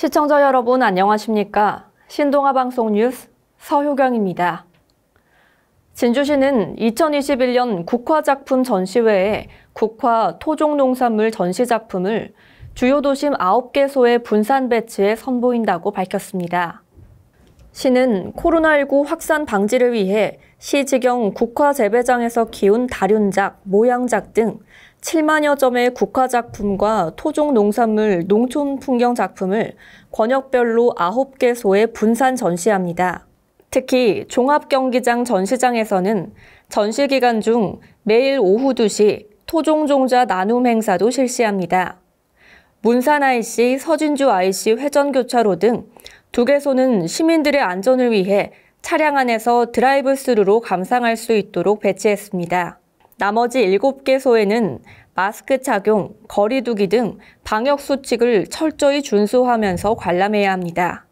시청자 여러분 안녕하십니까? 신동아 방송 뉴스 서효경입니다. 진주시는 2021년 국화작품 전시회에 국화 토종농산물 전시작품을 주요 도심 9개소에 분산 배치해 선보인다고 밝혔습니다. 시는 코로나19 확산 방지를 위해 시지경 국화 재배장에서 키운 다륜작, 모양작 등 7만여 점의 국화 작품과 토종 농산물 농촌 풍경 작품을 권역별로 9개소에 분산 전시합니다. 특히 종합경기장 전시장에서는 전시 기간 중 매일 오후 2시 토종종자 나눔 행사도 실시합니다. 문산 IC, 서진주 IC 회전교차로 등 두 개소는 시민들의 안전을 위해 차량 안에서 드라이브 스루로 감상할 수 있도록 배치했습니다. 나머지 7개소에는 마스크 착용, 거리 두기 등 방역 수칙을 철저히 준수하면서 관람해야 합니다.